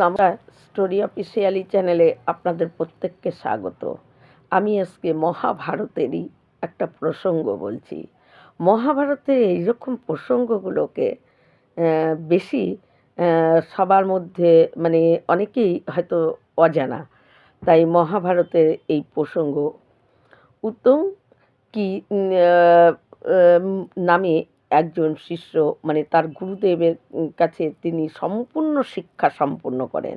নমস্কার, story officially চ্যানেলে আপনাদের প্রত্যেককে স্বাগত। আমি আজকে মহাভারতেরই একটা প্রসঙ্গ বলছি। মহাভারতের এইরকম প্রসঙ্গগুলোকে বেশি সবার মধ্যে মানে অনেকেই হয়তো অজানা। তাই মহাভারতের এই প্রসঙ্গ, উত্তম কি নামে একজন শিষ্য মানে তার গুরুদেবের কাছে তিনি সম্পূর্ণ শিক্ষা সম্পূর্ণ করেন।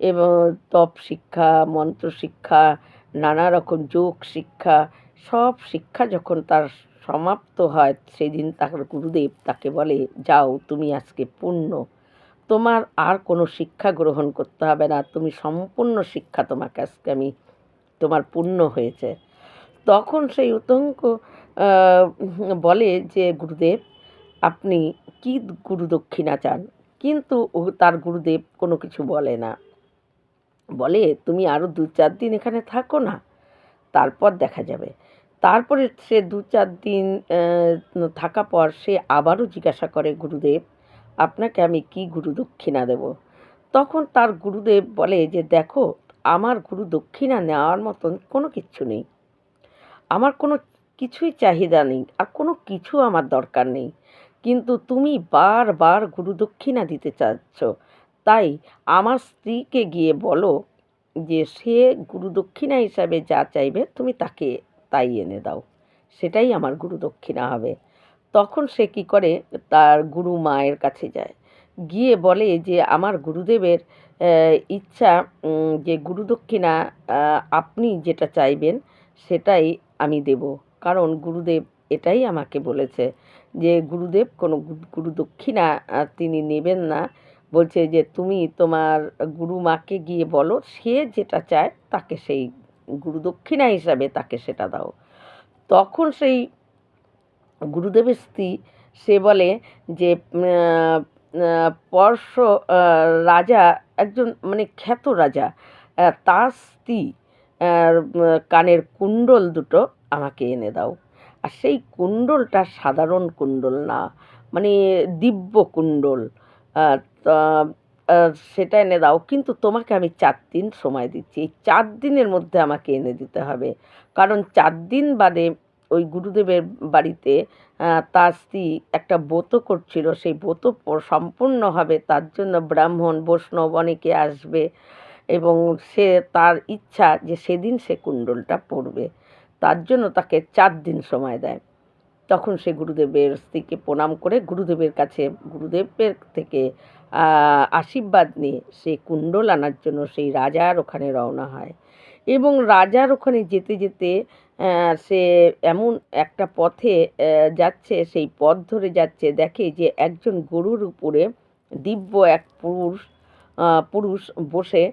এবং তপ শিক্ষা, মন্ত্র শিক্ষা, নানা রকম যোগ শিক্ষা, সব শিক্ষা যখন তার সমাপ্ত হয়, সেদিন তার গুরুদেব তাকে বলে, যাও, তুমি আজকে পূর্ণ তোমার আর কোনো শিক্ষা গ্রহণ করতে হবে না। তুমি সম্পূর্ণ শিক্ষা তোমাকে আজকে আমি, তোমার পূর্ণ হয়েছে। তখন সেই উতঙ্ক বলে যে, গুরুদেব, আপনি কি গুরু দক্ষিণা চান? কিন্তু তার গুরুদেব কোনো কিছু বলে না। বলে, তুমি আরও দু চার দিন এখানে থাকো না, তারপর দেখা যাবে। তারপরে সে দু চার দিন থাকা পর সে আবারও জিজ্ঞাসা করে, গুরুদেব, আপনাকে আমি কি গুরু দক্ষিণা দেব? তখন তার গুরুদেব বলে যে, দেখো, আমার গুরু দক্ষিণা নেওয়ার মতন কোনো কিচ্ছু নেই। আমার কোনো কিছুই চাহিদা নেই আর কোনো কিছু আমার দরকার নেই। কিন্তু তুমি বারবার গুরু দক্ষিণা দিতে চাচ্ছ। তাই আমার স্ত্রীকে গিয়ে বলো যে, সে গুরুদক্ষিণা হিসাবে যা চাইবে তুমি তাকে তাই এনে দাও। সেটাই আমার গুরুদক্ষিণা হবে। তখন সে কি করে? তার গুরু মায়ের কাছে যায়। গিয়ে বলে যে, আমার গুরুদেবের ইচ্ছা যে গুরুদক্ষিণা আপনি যেটা চাইবেন সেটাই আমি দেব। কারণ গুরুদেব এটাই আমাকে বলেছে যে গুরুদেব কোনো গুরু দক্ষিণা তিনি নেবেন না। বলছে যে তুমি তোমার গুরু মাকে গিয়ে বলো, সে যেটা চায় তাকে সেই গুরু দক্ষিণা হিসাবে তাকে সেটা দাও। তখন সেই গুরুদেবের স্ত্রী, সে বলে যে পর্শ রাজা, একজন মানে খ্যাত রাজা তার স্ত্রী কানের কুণ্ডল দুটো আমাকে এনে দাও। আর সেই কুণ্ডলটা সাধারণ কুণ্ডল না মানে দিব্য কুণ্ডল। সেটা এনে দাও, কিন্তু তোমাকে আমি চার দিন সময় দিচ্ছি। এই চার দিনের মধ্যে আমাকে এনে দিতে হবে। কারণ চার দিন বাদে ওই গুরুদেবের বাড়িতে তার স্ত্রী একটা ব্রত করছিল। সেই ব্রত সম্পূর্ণ হবে, তার জন্য ব্রাহ্মণ, বৈষ্ণব অনেকে আসবে। এবং সে তার ইচ্ছা যে সেদিন সে কুণ্ডলটা পড়বে, তার জন্য তাকে চার দিন সময় দেয়। তখন সে গুরুদেবের স্ত্রীকে প্রণাম করে গুরুদেবের কাছে, গুরুদেবের থেকে আশীর্বাদ নিয়ে সে কুণ্ডল আনার জন্য সেই রাজার ওখানে রওনা হয়। এবং রাজার ওখানে যেতে যেতে সে এমন একটা পথে যাচ্ছে, সেই পথ ধরে যাচ্ছে, দেখে যে একজন গরুর উপরে দিব্য এক পুরুষ পুরুষ বসে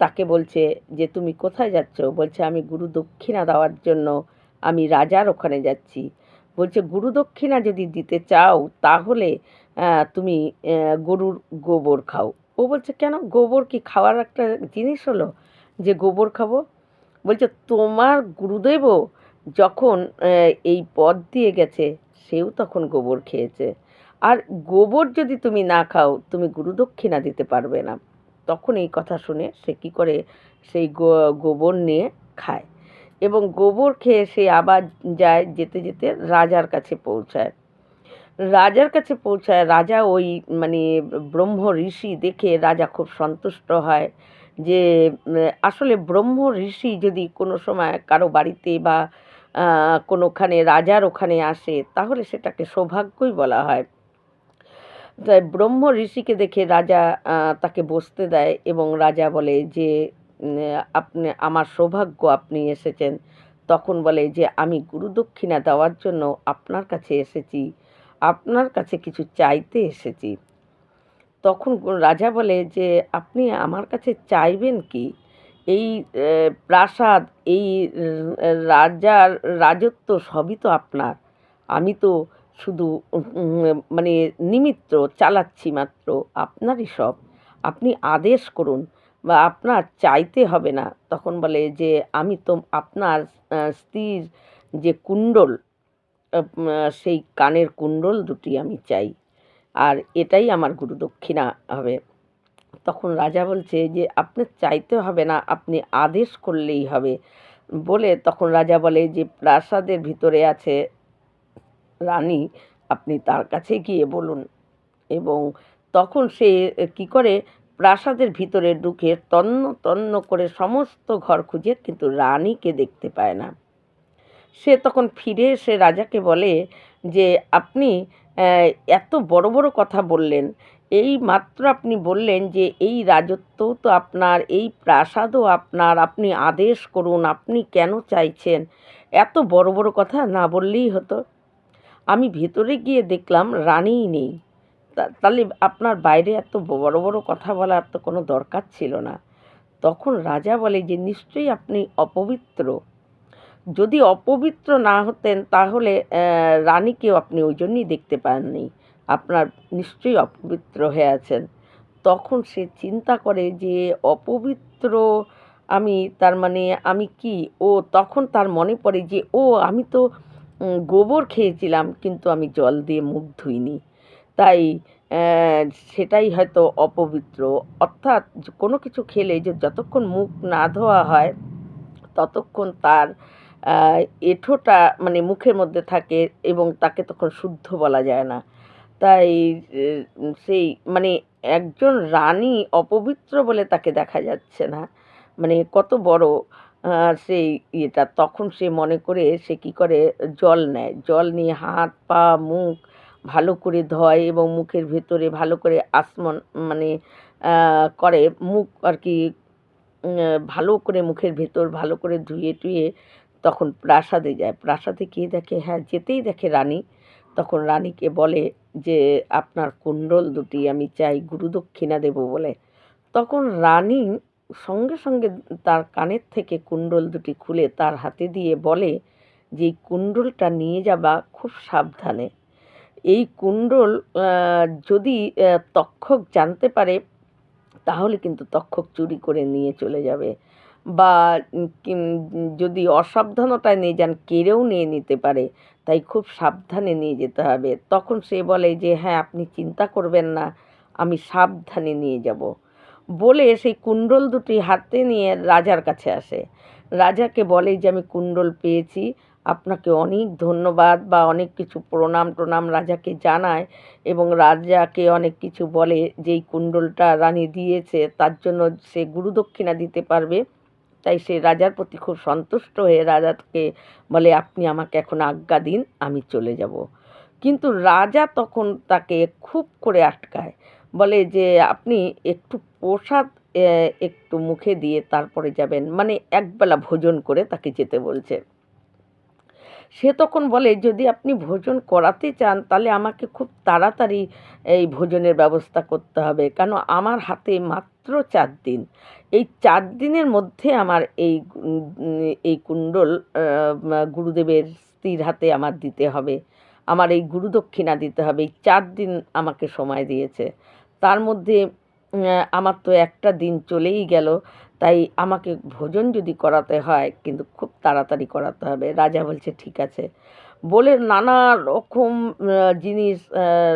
তাকে বলছে যে, তুমি কোথায় যাচ্ছ? বলছে, আমি গুরু দক্ষিণা দেওয়ার জন্য আমি রাজার ওখানে যাচ্ছি। বলছে, গুরু দক্ষিণা যদি দিতে চাও, তাহলে তুমি গরুর গোবর খাও। ও বলছে, কেন? গোবর কি খাওয়ার একটা জিনিস হলো যে, গোবর খাব? বলছে, তোমার গুরুদেবও যখন এই পথ দিয়ে গেছে, সেও তখন গোবর খেয়েছে। আর গোবর যদি তুমি না খাও, তুমি গুরুদক্ষিণা দিতে পারবে না। তখন এই কথা শুনে সে কী করে সেই গোবর নিয়ে খায় এবং গোবর খেয়ে সে আবার যায় যেতে যেতে রাজার কাছে পৌঁছায়। রাজার কাছে পৌঁছায়, রাজা ওই মানে ব্রহ্ম ঋষি দেখে রাজা খুব সন্তুষ্ট হয় যে, আসলে ব্রহ্ম ঋষি যদি কোনো সময় কারও বাড়িতে বা কোনোখানে, রাজার ওখানে আসে, তাহলে সেটাকে সৌভাগ্যই বলা হয়। তাই ব্রহ্ম ঋষিকে দেখে রাজা তাকে বসতে দেয় এবং রাজা বলে যে আপনি, আমার সৌভাগ্য আপনি এসেছেন। তখন বলে যে, আমি গুরুদক্ষিণা দেওয়ার জন্য আপনার কাছে এসেছি, আপনার কাছে কিছু চাইতে এসেছি। তখন রাজা বলে যে, আপনি আমার কাছে চাইবেন কি? এই প্রাসাদ, এই রাজার রাজত্ব সবই তো আপনার। আমি তো শুধু মানে নিমিত্ত চালাচ্ছি মাত্র আপনারই সব। আপনি আদেশ করুন বা আপনার চাইতে হবে না। তখন বলে যে, আমি তো আপনার স্ত্রীর যে কুণ্ডল সেই কানের কুণ্ডল দুটি আমি চাই। আর এটাই আমার গুরু দক্ষিণা হবে। তখন রাজা বলছে যে, আপনার চাইতে হবে না, আপনি আদেশ করলেই হবে। বলে তখন রাজা বলে যে, প্রাসাদের ভিতরে আছে রানী, আপনি তার কাছে গিয়ে বলুন। এবং তখন সে কি করে, প্রাসাদের ভিতরে ঢুকে তন্ন তন্ন করে সমস্ত ঘর খুঁজে কিন্তু রানীকে দেখতে পায় না। সে তখন ফিরে এসে রাজাকে বলে যে, আপনি এত বড় বড় কথা বললেন। এই মাত্র আপনি বললেন যে, এই রাজত্বও তো আপনার, এই প্রাসাদও আপনার। আপনি আদেশ করুন, আপনি কেন চাইছেন? এত বড় বড় কথা না বললেই হতো। আমি ভেতরে গিয়ে দেখলাম রানীই নেই। তাহলে আপনার বাইরে এত বড় বড় কথা বলার তো কোনো দরকার ছিল না। তখন রাজা বলে যে, নিশ্চয়ই আপনি অপবিত্র। যদি অপবিত্র না হতেন তাহলে রানীকেও আপনি ওই জন্যই দেখতে পাননি। আপনার নিশ্চয়ই অপবিত্র হয়ে আছেন। তখন সে চিন্তা করে যে, অপবিত্র? আমি, তার মানে আমি কি? ও তখন তার মনে পড়ে যে, ও, আমি তো গোবর খেয়েছিলাম, কিন্তু আমি জল দিয়ে মুখ ধুইনি। তাই সেটাই হয়তো অপবিত্র। অর্থাৎ কোনো কিছু খেলে যে যতক্ষণ মুখ না ধোয়া হয়, ততক্ষণ তার এঁঠোটা মানে মুখের মধ্যে থাকে এবং তাকে তখন শুদ্ধ বলা যায় না। তাই সেই মানে একজন রানী অপবিত্র বলে তাকে দেখা যাচ্ছে না। মানে কত বড় সেই ইয়েটা, তখন সে মনে করে সে কি করে, জল নেয়। জল নিয়ে হাত, পা, মুখ ভালো করে ধয় এবং মুখের ভেতরে ভালো করে আসমন মানে করে। মুখ আর কি ভালো করে মুখের ভেতর ভালো করে ধুয়ে টুয়ে তখন প্রাসাদে যায়। প্রাসাদে গিয়ে দেখে হ্যাঁ যেতেই দেখে রানী। তখন রানীকে বলে যে, আপনার কুণ্ডল দুটি আমি চাই, গুরুদক্ষিণা দেব বলে। তখন রানী সঙ্গে সঙ্গে তার কানের থেকে কুণ্ডল দুটি খুলে তার হাতে দিয়ে বলে যে কুণ্ডলটা নিয়ে যাবা খুব সাবধানে। এই কুণ্ডল যদি তক্ষক জানতে পারে, তাহলে কিন্তু তক্ষক চুরি করে নিয়ে চলে যাবে। বা যদি অসাবধানতায় নিয়ে যান, কেড়েও নিয়ে নিতে পারে। তাই খুব সাবধানে নিয়ে যেতে হবে। তখন সে বলে যে হ্যাঁ আপনি চিন্তা করবেন না, আমি সাবধানে নিয়ে যাব। বলে সেই কুণ্ডল দুটি হাতে নিয়ে রাজার কাছে আসে। রাজাকে বলে যে আমি কুণ্ডল পেয়েছি, আপনাকে অনেক ধন্যবাদ বা অনেক কিছু প্রণাম প্রণাম রাজাকে জানায় এবং রাজাকে অনেক কিছু বলে যে এই কুণ্ডলটা রানী দিয়েছে, তার জন্য সে গুরুদক্ষিণা দিতে পারবে। তাই সে রাজার প্রতি খুব সন্তুষ্ট হয়ে রাজাকে বলে, আপনি আমাকে এখন আজ্ঞা দিন, আমি চলে যাব। কিন্তু রাজা তখন তাকে খুব করে আটকায়। বলে যে, আপনি একটু প্রসাদ একটু মুখে দিয়ে তারপরে যাবেন। মানে একবেলা ভোজন করে তাকে যেতে বলছে। সে তখন বলে, যদি আপনি ভোজন করাতে চান, তাহলে আমাকে খুব তাড়াতাড়ি এই ভোজনের ব্যবস্থা করতে হবে। কেন, আমার হাতে মাত্র চার দিন। এই চার দিনের মধ্যে আমার এই এই কুণ্ডল গুরুদেবের স্ত্রীর হাতে আমার দিতে হবে। আমার এই গুরুদক্ষিণা দিতে হবে। এই চার দিন আমাকে সময় দিয়েছে। তার মধ্যে আমার তো একটা দিন চলেই গেল। তাই আমাকে ভোজন যদি করাতে হয়, কিন্তু খুব তাড়াতাড়ি করাতে হবে। রাজা বলছে, ঠিক আছে। বলে নানা রকম জিনিস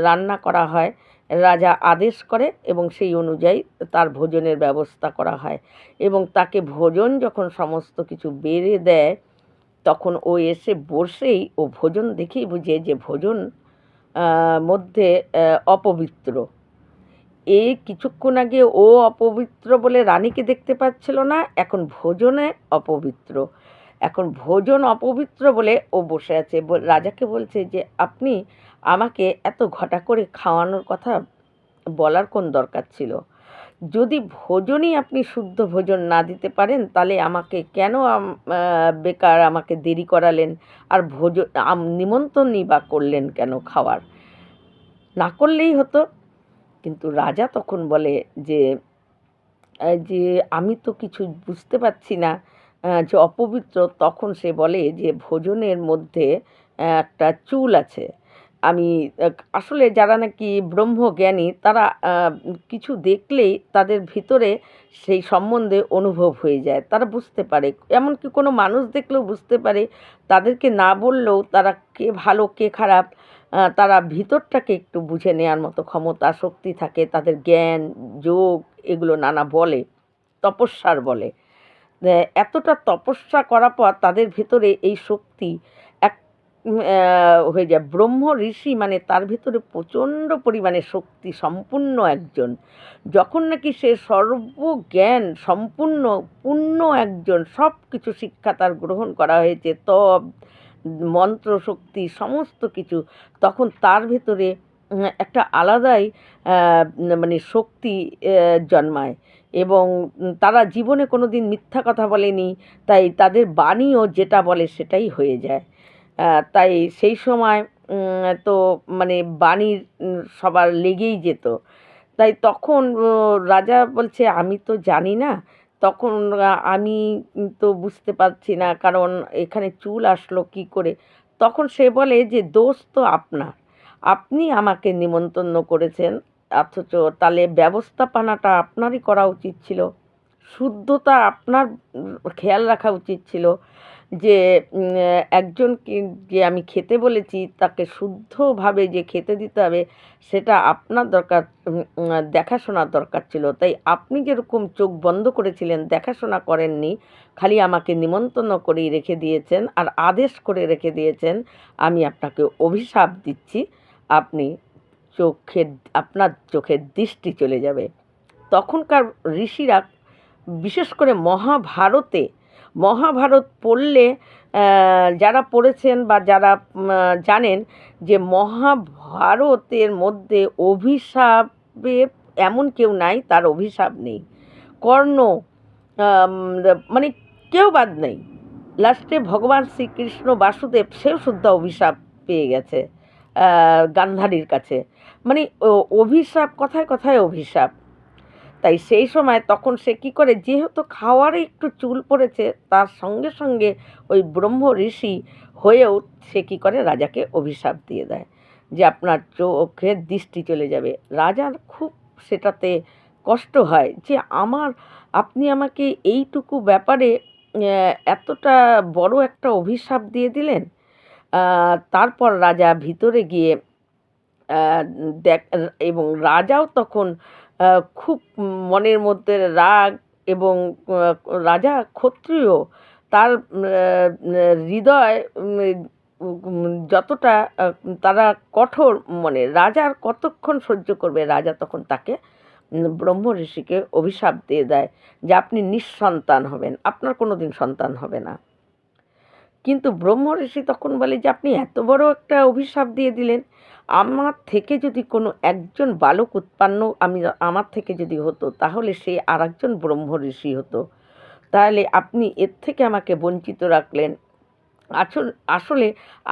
রান্না করা হয়। রাজা আদেশ করে এবং সেই অনুযায়ী তার ভোজনের ব্যবস্থা করা হয় এবং তাকে ভোজন যখন সমস্ত কিছু বেড়ে দেয়, তখন ও এসে বসেই ও ভোজন দেখেই বুঝে যে ভোজন মধ্যে অপবিত্র। এই কিছুক্ষণ আগে ও অপবিত্র বলে রানীকে দেখতে পাচ্ছিল না, এখন ভোজনে অপবিত্র। এখন ভোজন অপবিত্র বলে ও বসে আছে। রাজাকে বলছে যে, আপনি আমাকে এত ঘটা করে খাওয়ানোর কথা বলার কোন দরকার ছিল? যদি ভোজনই আপনি শুদ্ধ ভোজন না দিতে পারেন, তাহলে আমাকে কেন বেকার আমাকে দেরি করালেন? আর ভোজন নিমন্ত্রণই বা করলেন কেন খাওয়ার? না করলেই হতো। কিন্তু রাজা তখন বলে যে যে আমি তো কিছু বুঝতে পারছি না যে অপবিত্র, তখন সে বলে যে, ভোজনের মধ্যে একটা চুল আছে। আমি আসলে যারা নাকি ব্রহ্মজ্ঞানী, তারা কিছু দেখলেই তাদের ভিতরে সেই সম্বন্ধে অনুভব হয়ে যায়। তারা বুঝতে পারে। এমনকি কোনো মানুষ দেখলেও বুঝতে পারে। তাদেরকে না বললেও তারা কে ভালো, কে খারাপ তারা ভিতরটাকে একটু বুঝে নেওয়ার মতো ক্ষমতা, শক্তি থাকে, তাদের জ্ঞান, যোগ এগুলো নানা বলে, তপস্যার বলে। এতটা তপস্যা করার পর তাদের ভেতরে এই শক্তি এক হয়ে যায়। ব্রহ্ম ঋষি মানে তার ভিতরে প্রচণ্ড পরিমাণে শক্তি, সম্পূর্ণ একজন। যখন নাকি সে সর্বজ্ঞান, সম্পূর্ণ পূর্ণ একজন সব কিছু শিক্ষা তার গ্রহণ করা হয়েছে তব মন্ত্র শক্তি সমস্ত কিছু, তখন তার ভেতরে একটা আলাদাই মানে শক্তি জন্মায়। এবং তারা জীবনে কোনো দিন মিথ্যা কথা বলেনি, তাই তাদের বাণীও যেটা বলে সেটাই হয়ে যায়। তাই সেই সময় তো মানে বাণীর সবার লেগেই যেত। তাই তখন রাজা বলছে, আমি তো জানি না তখন আমি তো বুঝতে পারছি না, কারণ এখানে চুল আসলো কি করে? তখন সে বলে যে, দোষ তো আপনার। আপনি আমাকে নিমন্ত্রণ করেছেন, অথচ তাহলে ব্যবস্থাপনাটা আপনারই করা উচিত ছিল। শুদ্ধতা আপনার খেয়াল রাখা উচিত ছিল। যে একজনকে যে আমি খেতে বলেছি, তাকে শুদ্ধভাবে যে খেতে দিতে হবে, সেটা আপনার দরকার দেখাশোনার দরকার ছিল। তাই আপনি যেরকম চোখ বন্ধ করেছিলেন, দেখাশোনা করেননি, খালি আমাকে নিমন্ত্রণ করেই রেখে দিয়েছেন আর আদেশ করে রেখে দিয়েছেন, আমি আপনাকে অভিশাপ দিচ্ছি, আপনি চোখের, আপনার চোখের দৃষ্টি চলে যাবে। তখনকার ঋষিরা, বিশেষ করে মহাভারতে মহাভারত পড়লে যারা পড়েছেন বা যারা জানেন যে মহাভারতের মধ্যে অভিশাপে এমন কেউ নাই, তার অভিশাপ নেই। কর্ণ মানে কেউ বাদ নেই। লাস্টে ভগবান শ্রীকৃষ্ণ বাসুদেব, সেও শুদ্ধ অভিশাপ পেয়ে গেছে গান্ধারীর কাছে। মানে অভিশাপ কথায় কথায় অভিশাপ। তাই সেই সময় তখন সে কি করে? যেহেতু খাওয়ারে একটু চুল পড়েছে, তার সঙ্গে সঙ্গে ওই ব্রহ্ম ঋষি হয়েও সে কী করে? রাজাকে অভিশাপ দিয়ে দেয় যে আপনার চোখের দৃষ্টি চলে যাবে। রাজার খুব সেটাতে কষ্ট হয় যে আমার, আপনি আমাকে এইটুকু ব্যাপারে এতটা বড় একটা অভিশাপ দিয়ে দিলেন। তারপর রাজা ভিতরে গিয়ে দেখ, এবং রাজাও তখন খুব মনের মধ্যে রাগ এবং রাজা ক্ষত্রিয়, তার হৃদয় যতটা তারা কঠোর মনে, রাজার কতক্ষণ সহ্য করবে? রাজা তখন তাকে ব্রহ্ম ঋষিকে অভিশাপ দিয়ে দেয় যে আপনি নিঃসন্তান হবেন, আপনার কোনো দিন সন্তান হবে না। কিন্তু ব্রহ্ম ঋষি তখন বলে যে, আপনি এত বড় একটা অভিশাপ দিয়ে দিলেন আমার থেকে যদি কোনো একজন বালক উৎপন্ন আমি আমার থেকে যদি হতো তাহলে সে আর একজন ব্রহ্ম ঋষি হতো। তাহলে আপনি এর থেকে আমাকে বঞ্চিত রাখলেন। আসল আসলে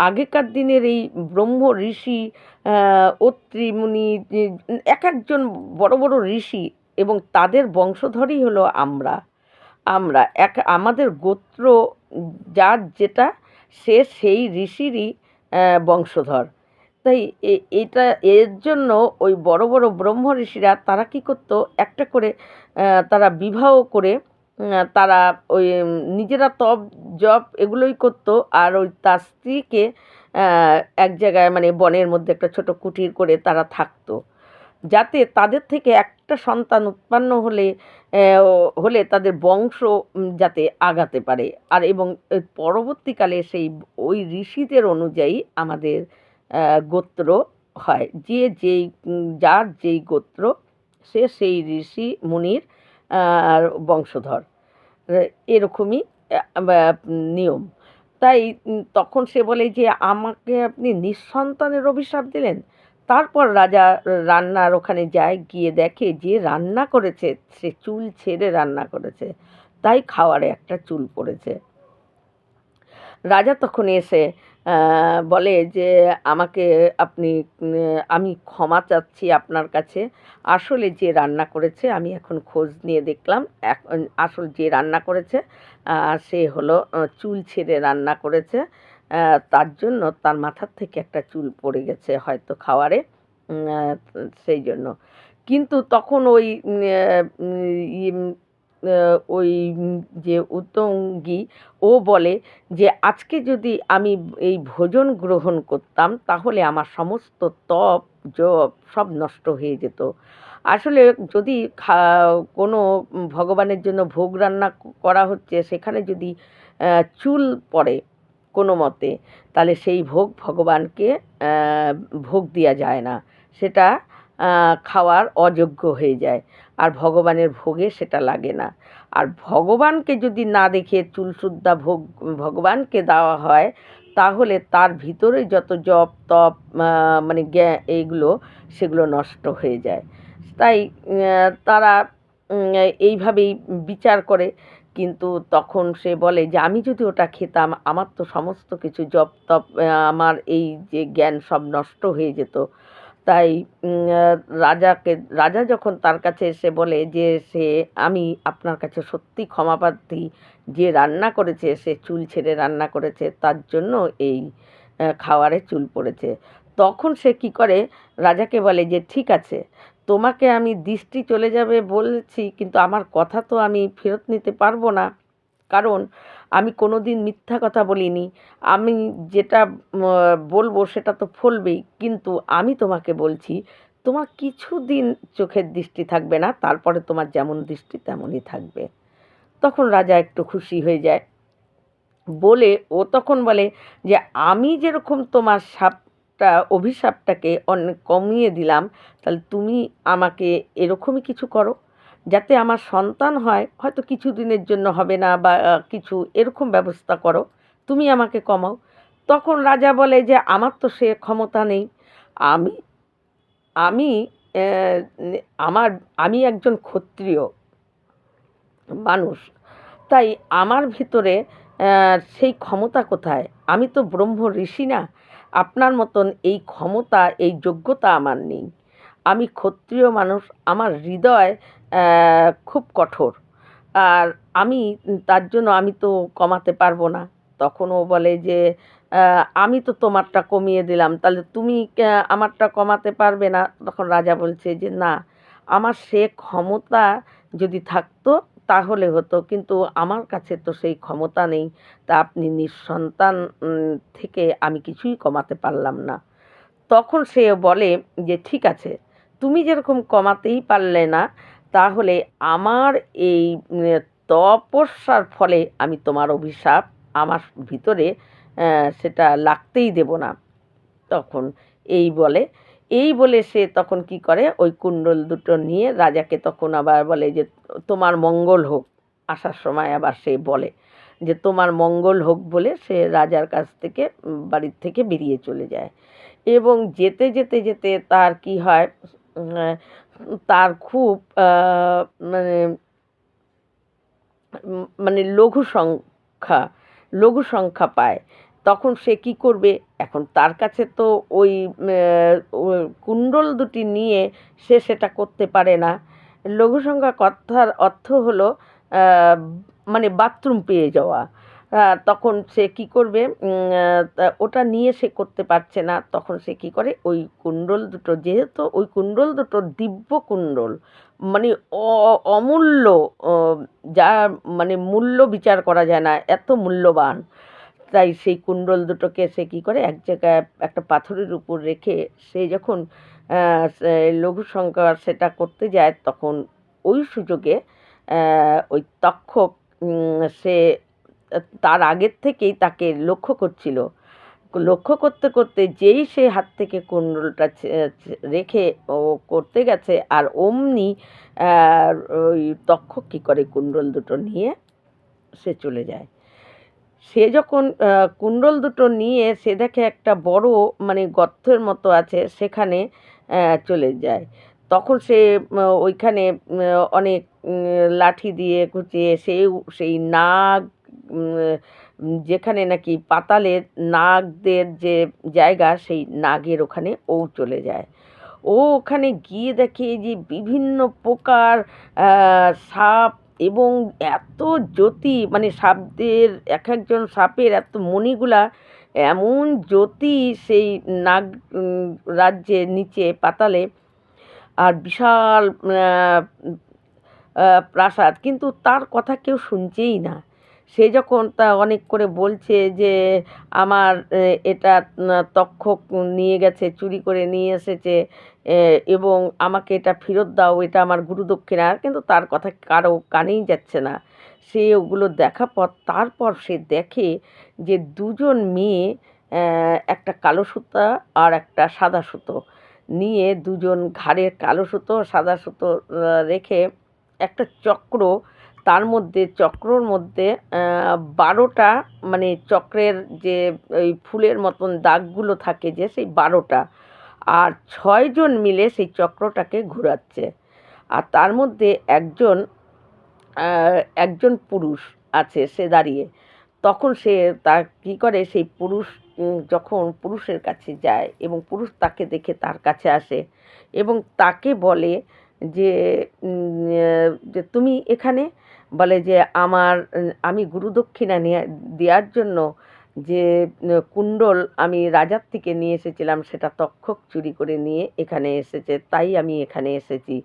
আগেকার দিনের এই ব্রহ্ম ঋষি আহ, অত্রি মুনি এক একজন বড় বড় ঋষি এবং তাদের বংশধরই হলো আমরা। আমরা এক আমাদের গোত্র যার যেটা সে সেই ঋষিরই বংশধর। তাই এটা এর জন্য ওই বড় বড় ব্রহ্ম ঋষিরা তারা কি করতো? একটা করে তারা বিবাহ করে তারা ওই নিজেরা তপ, জপ এগুলোই করতো। আর ওই তার স্ত্রীকে এক জায়গায় মানে বনের মধ্যে একটা ছোট কুটির করে তারা থাকতো। যাতে তাদের থেকে একটা সন্তান উৎপন্ন হলে হলে তাদের বংশ যাতে আগাতে পারে। আর এবং পরবর্তীকালে সেই ওই ঋষিদের অনুযায়ী আমাদের গোত্র হয়। যে যেই যার যেই গোত্র, সে সেই ঋষি মুনির বংশধর। এরকমই নিয়ম। তাই তখন সে বলে যে, আমাকে আপনি নিঃসন্তানের অভিশাপ দিলেন। তারপর রাজা রান্নার ওখানে যায়, গিয়ে দেখে যে, রান্না করেছে, সে চুল ছেড়ে রান্না করেছে। তাই খাওয়ারে একটা চুল পড়েছে। রাজা তখন এসে বলে যে, আমাকে আপনি আমি ক্ষমা চাচ্ছি আপনার কাছে। আসলে যে রান্না করেছে, আমি এখন খোঁজ নিয়ে দেখলাম। এখন আসল যে রান্না করেছে সে হলো চুল ছেড়ে রান্না করেছে। তার জন্য তার মাথার থেকে একটা চুল পড়ে গেছে হয়তো খাওয়ারে। সেই জন্য। কিন্তু তখন ওই ওই যে উত্তঙ্গী, ও বলে যে, আজকে যদি আমি এই ভোজন গ্রহণ করতাম, তাহলে আমার সমস্ত তপ, জপ সব নষ্ট হয়ে যেত। আসলে যদি কোনো ভগবানের জন্য ভোগ রান্না করা হচ্ছে, সেখানে যদি চুল পড়ে কোনো মতে, তাহলে সেই ভোগ ভগবানকে ভোগ দেওয়া যায় না। সেটা খাওয়ার অযোগ্য হয়ে যায়। আর ভগবানের ভোগে সেটা লাগে না। আর ভগবানকে যদি না দেখে চুলসুদ্ধা ভোগ, ভগবানকে দেওয়া হয়, তাহলে তার ভিতরে যত জপ, তপ মানে জ্ঞা, এইগুলো, সেগুলো নষ্ট হয়ে যায়। তাই তারা এইভাবেই বিচার করে। কিন্তু তখন সে বলে যে, আমি যদি ওটা খেতাম, আমার তো সমস্ত কিছু জপ, তপ আমার এই যে জ্ঞান সব নষ্ট হয়ে যেত। তাই রাজাকে, রাজা যখন তার কাছে এসে বলে যে সে, আমি আপনার কাছে সত্যি ক্ষমাপ্রার্থী যে রান্না করেছে, সে চুল ছেড়ে রান্না করেছে, তার জন্য এই খাওয়ারে চুল পড়েছে। তখন সে কি করে? রাজাকে বলে যে, ঠিক আছে, তোমাকে আমি দৃষ্টি চলে যাবে বলছি, কিন্তু আমার কথা তো আমি ফেরত নিতে পারব না। কারণ আমি কোনো দিন মিথ্যা কথা বলিনি। আমি যেটা বলব সেটা তো ফলবেই। কিন্তু আমি তোমাকে বলছি, তোমার কিছু দিন চোখের দৃষ্টি থাকবে না, তারপরে তোমার যেমন দৃষ্টি তেমনই থাকবে। তখন রাজা একটু খুশি হয়ে যায়। বলে, ও তখন বলে যে, আমি যেরকম তোমার সাপটা, অভিশাপটাকে অনেক কমিয়ে দিলাম, তাহলে তুমি আমাকে এরকমই কিছু করো? যাতে আমার সন্তান হয়, হয়তো কিছু দিনের জন্য হবে না বা কিছু এরকম ব্যবস্থা করো, তুমি আমাকে কমাও। তখন রাজা বলে যে, আমার তো সে ক্ষমতা নেই। আমি আমি আমার, আমি একজন ক্ষত্রিয় মানুষ। তাই আমার ভিতরে সেই ক্ষমতা কোথায়? আমি তো ব্রহ্ম ঋষি না। আপনার মতন এই ক্ষমতা, এই যোগ্যতা আমার নেই। আমি ক্ষত্রিয় মানুষ, আমার হৃদয় খুব কঠোর। আর আমি, তার জন্য আমি তো কমাতে পারব না। তখন ও বলে যে আমি তো তোমারটা কমিয়ে দিলাম, তাহলে তুমি আমারটা কমাতে পারবে না? তখন রাজা বলছে যে, না, আমার সে ক্ষমতা যদি থাকতো, তাহলে হতো। কিন্তু আমার কাছে তো সেই ক্ষমতা নেই। তা আপনি নিঃসন্তান থেকে আমি কিছুই কমাতে পারলাম না। তখন সে বলে যে, ঠিক আছে তুমি যেরকম কমাতেই পারলে না, তাহলে আমার এই তপস্যার ফলে আমি তোমার অভিশাপ আমার ভিতরে সেটা লাগতেই দেব না। তখন এই বলে এই বলে সে তখন কি করে? ওই কুণ্ডল দুটো নিয়ে রাজাকে তখন আবার বলে যে, তোমার মঙ্গল হোক। আসার সময় আবার সে বলে যে, তোমার মঙ্গল হোক বলে সে রাজার কাছ থেকে বাড়ির থেকে বেরিয়ে চলে যায়। এবং যেতে যেতে যেতে তার কি হয়? তার খুব মানে মানে লঘু সংখ্যা লঘু সংখ্যা পায়। তখন সে কি করবে? এখন তার কাছে তো ওই কুণ্ডল দুটি নিয়ে সে সেটা করতে পারে না। লঘু সংখ্যা কথার অর্থ হলো মানে বাথরুম পেয়ে যাওয়া। তখন সে কি করবে? ওটা নিয়ে সে করতে পারছে না। তখন সে কি করে? ওই কুণ্ডল দুটো, যেহেতু ওই কুণ্ডল দুটো দিব্য কুণ্ডল মানে অমূল্য যা মানে মূল্য বিচার করা যায় না, এত মূল্যবান। তাই সেই কুণ্ডল দুটোকে সে কী করে? এক জায়গায় একটা পাথরের উপর রেখে সে যখন লঘু সংখ্যা সেটা করতে যায়, তখন ওই সুযোগে ওই তক্ষক সে তার আগের থেকেই তাকে লক্ষ্য করছিল। লক্ষ্য করতে করতে যেই সে হাত থেকে কুণ্ডলটা রেখে ও করতে গেছে, আর অমনি ওই তক্ষক কী করে কুণ্ডল দুটো নিয়ে সে চলে যায়। সে যখন কুণ্ডল দুটো নিয়ে সে দেখে একটা বড় মানে গর্তের মতো আছে, সেখানে চলে যায়। তখন সে ওইখানে অনেক লাঠি দিয়ে কুচিয়ে সেও সেই নাগ যেখানে নাকি পাতালের নাগদের যে জায়গা সেই নাগের ওখানে ও চলে যায়। ও ওখানে গিয়ে দেখে যে বিভিন্ন প্রকার সাপ এবং এত জ্যোতি মানে সাপদের এক একজন সাপের এত মণিগুলা এমন জ্যোতি সেই নাগ উম, রাজ্যের নিচে পাতালে। আর বিশাল প্রাসাদ। কিন্তু তার কথা কেউ শুনছেই না। সে যখন তা অনেক করে বলছে যে, আমার এটা তক্ষক নিয়ে গেছে, চুরি করে নিয়ে এসেছে এবং আমাকে এটা ফেরত দাও, এটা আমার গুরুদক্ষিণা। কিন্তু তার কথা কারও কানেই যাচ্ছে না। সে ওগুলো দেখা পর, তারপর সে দেখে যে দুজন মেয়ে একটা কালো সুতা আর একটা সাদা সুতো নিয়ে দুজন ঘাড়ে কালো সুতো, সাদা সুতো রেখে একটা চক্র তার মধ্যে, চক্রর মধ্যে বারোটা মানে চক্রের যে ওই ফুলের মতন দাগগুলো থাকে যে, সেই বারোটা। আর ছয়জন মিলে সেই চক্রটাকে ঘোরাচ্ছে। আর তার মধ্যে একজন একজন পুরুষ আছে, সে দাঁড়িয়ে। তখন সে তার কী করে, সেই পুরুষ যখন পুরুষের কাছে যায় এবং পুরুষ তাকে দেখে তার কাছে আসে এবং তাকে বলে যে, তুমি এখানে বলে যে আমার, আমি গুরুদক্ষিণা নিয়ে, দেওয়ার জন্য যে কুণ্ডল আমি রাজার থেকে নিয়ে এসেছিলাম, সেটা তক্ষক চুরি করে নিয়ে এখানে এসেছে, তাই আমি এখানে এসেছি।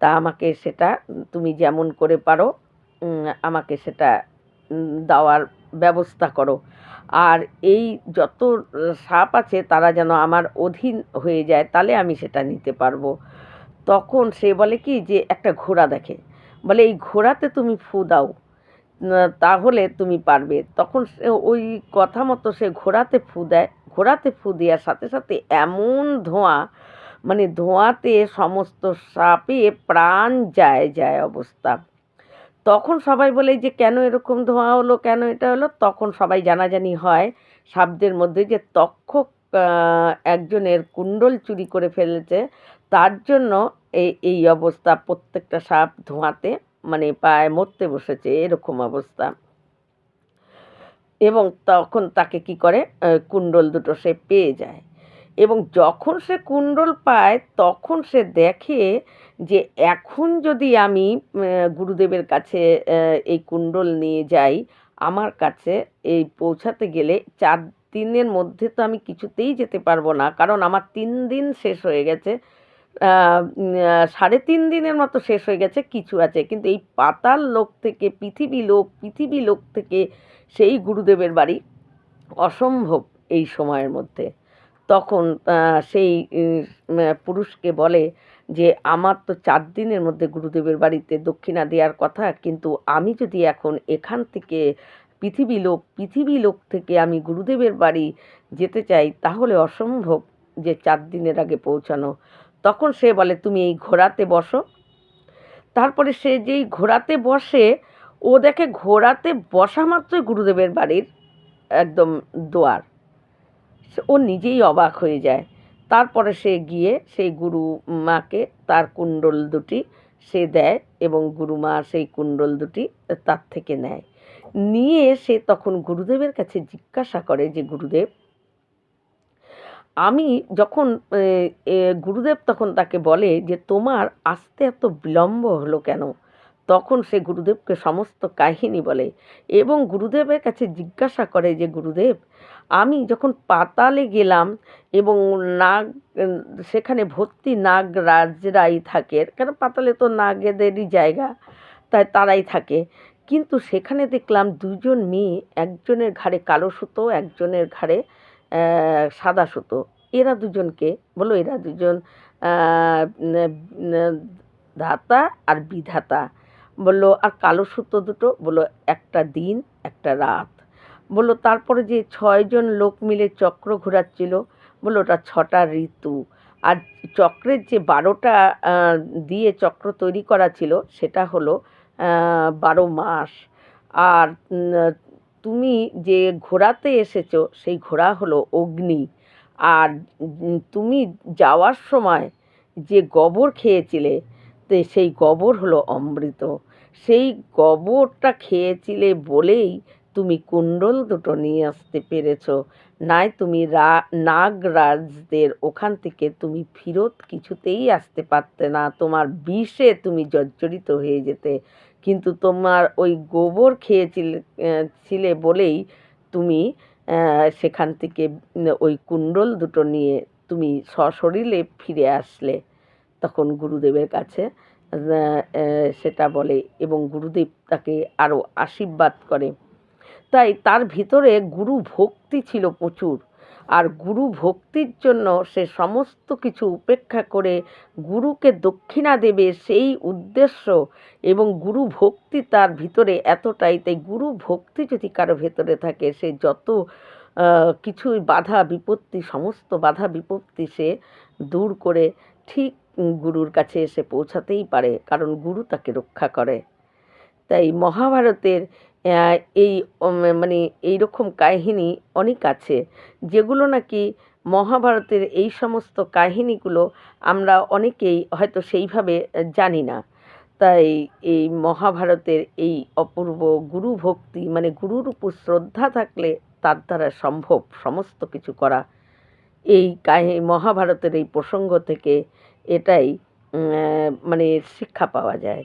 তা আমাকে সেটা, তুমি যেমন করে পারো আমাকে সেটা দেওয়ার ব্যবস্থা করো। আর এই যত সাপ আছে, তারা যেন আমার অধীন হয়ে যায় তাহলে আমি সেটা নিতে পারব। তখন সে বলে কি, যে একটা ঘোড়া দেখে। বলে, এই ঘোড়াতে তুমি ফু দাও তাহলে তুমি পারবে। তখন সে ওই কথা মতো সে ঘোড়াতে ফু দেয়, ঘোড়াতে ফু দেওয়ার সাথে সাথে এমন ধোঁয়া মানে ধোঁয়াতে সমস্ত সাপে প্রাণ যায় যায় অবস্থা। তখন সবাই বলে যে কেন এরকম ধোঁয়া হলো, কেন এটা হলো? তখন সবাই জানাজানি হয় সাপদের মধ্যে যে তক্ষক একজনের কুণ্ডল চুরি করে ফেলেছে। তার জন্য এই এই অবস্থা প্রত্যেকটা সাপ ধোঁয়াতে মানে পায়ে মরতে বসেছে, এরকম অবস্থা। এবং তখন তাকে কি করে? কুণ্ডল দুটো সে পেয়ে যায়। এবং যখন সে কুণ্ডল পায়, তখন সে দেখে যে এখন যদি আমি গুরুদেবের কাছে এই কুণ্ডল নিয়ে যাই, আমার কাছে এই পৌঁছাতে গেলে চার দিনের মধ্যে তো আমি কিছুতেই যেতে পারব না। কারণ আমার তিন দিন শেষ হয়ে গেছে। সাড়ে তিন দিনের মতো শেষ হয়ে গেছে, কিছু আছে। কিন্তু এই পাতাল লোক থেকে, পৃথিবী লোক পৃথিবী লোক থেকে সেই গুরুদেবের বাড়ি অসম্ভব এই সময়ের মধ্যে। তখন সেই পুরুষকে বলে যে, আমার তো চার দিনের মধ্যে গুরুদেবের বাড়িতে দক্ষিণা দেওয়ার কথা, কিন্তু আমি যদি এখন এখান থেকে পৃথিবী লোক পৃথিবী লোক থেকে আমি গুরুদেবের বাড়ি যেতে চাই, তাহলে অসম্ভব যে চার দিনের আগে পৌঁছানো। তখন সে বলে, তুমি এই ঘোড়াতে বসো। তারপরে সে যেই ঘোড়াতে বসে, ও দেখে ঘোড়াতে বসা মাত্রই গুরুদেবের বাড়ির একদম দোয়ার। ও নিজেই অবাক হয়ে যায়। তারপরে সে গিয়ে সেই গুরু মাকে, তার কুণ্ডল দুটি সে দেয় এবং গুরুমা সেই কুণ্ডল দুটি তার থেকে নেয়। নিয়ে সে তখন গুরুদেবের কাছে জিজ্ঞাসা করে যে, গুরুদেব আমি যখন গুরুদেব তখন তাকে বলে যে, তোমার আসতে এত বিলম্ব হলো কেন? তখন সে গুরুদেবকে সমস্ত কাহিনী বলে এবং গুরুদেবের কাছে জিজ্ঞাসা করে যে, গুরুদেব, আমি যখন পাতালে গেলাম এবং নাগ, সেখানে ভর্তি নাগরাজরাই থাকে, কেন পাতালে তো নাগেদেরই জায়গা, তাই তারাই থাকে, কিন্তু সেখানে দেখলাম দুজন মেয়ে, একজনের ঘাড়ে কালো সুতো, একজনের ঘাড়ে সাদা সুতো। এরা দুজনকে, বলো এরা দুজন ধাতা আর বিধাতা। বলল আর কালো সুতো দুটো বলল একটা দিন, একটা রাত। বলল তারপরে যে ছয়জন লোক মিলে চক্র ঘোরাচ্ছিল বলল ওটা ছটা ঋতু। আর চক্রের যে বারোটা দিয়ে চক্র তৈরি করা ছিল, সেটা হলো বারো মাস। আর তুমি যে ঘোড়াতে এসেছ, সেই ঘোড়া হলো অগ্নি। আর তুমি যাওয়ার সময় যে গোবর খেয়েছিলে, তে সেই গোবর হলো অমৃত। সেই গোবরটা খেয়েছিলে বলেই তুমি কুণ্ডল দুটো নিয়ে আসতে পেরেছ। নাই তুমি রা, নাগরাজদের ওখান থেকে তুমি ফিরত কিছুতেই আসতে পারতে না। তোমার বিষে তুমি জর্জরিত হয়ে যেতে। কিন্তু তোমার ওই গোবর খেয়েছিলে ছিলে বলেই তুমি সেখান থেকে ওই কুণ্ডল দুটো নিয়ে তুমি সশরীরে ফিরে আসলে। তখন গুরুদেবের কাছে সেটা বলে এবং গুরুদেব তাকে আরও আশীর্বাদ করে। তাই তার ভিতরে গুরু ভক্তি ছিল প্রচুর। আর গুরু ভক্তির জন্য সে সমস্ত কিছু উপেক্ষা করে গুরুকে দক্ষিণা দেবে সেই উদ্দেশ্য এবং গুরু ভক্তি তার ভিতরে এতটাই। তাই গুরু ভক্তি যদি কারও ভেতরে থাকে, সে যত কিছুই বাধা বিপত্তি, সমস্ত বাধা বিপত্তি সে দূর করে ঠিক গুরুর কাছে এসে পৌঁছাতেই পারে, কারণ গুরু তাকে রক্ষা করে। তাই মহাভারতের এই মানে এই রকম কাহিনী অনেক আছে, যেগুলো নাকি মহাভারতের এই সমস্ত কাহিনীগুলো আমরা অনেকেই হয়তো সেইভাবে জানি না। তাই এই মহাভারতের এই অপূর্ব গুরু ভক্তি মানে গুরুর উপর শ্রদ্ধা থাকলে তার দ্বারা সম্ভব সমস্ত কিছু করা, এই কাহি, মহাভারতের এই প্রসঙ্গ থেকে এটাই মানে শিক্ষা পাওয়া যায়।